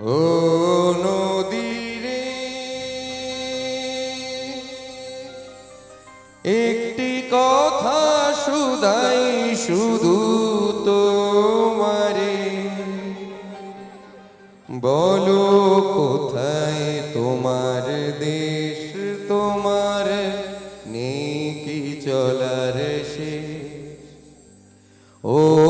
ও নদীরে, একটি কথা শুধাই শুধু তোমারে। বলো কোথায় তোমার দেশ, তোমার নেই কি চলার শেষ? ও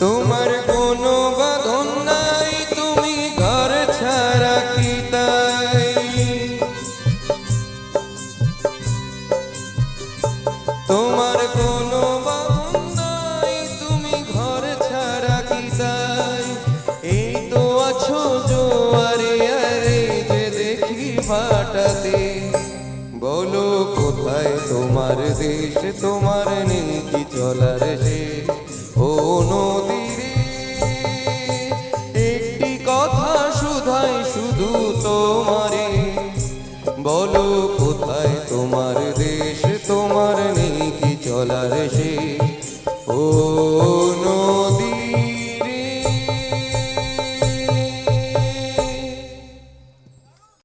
তোমার কোনো বাঁধন নাই, তুমি ঘর ছাড়া কি তাই? তোমার কোনো বাঁধন নাই, তুমি ঘর ছাড়া কি তাই? এই তো আছো জোয়ারে, আরে যে দেখি ফাটাতে। বলো কোথায় তোমার দেশ, তোমার নেই কি চলার শেষ বলো কোথায় তোমার দেশ? তোমার নেই কি চলার সে ও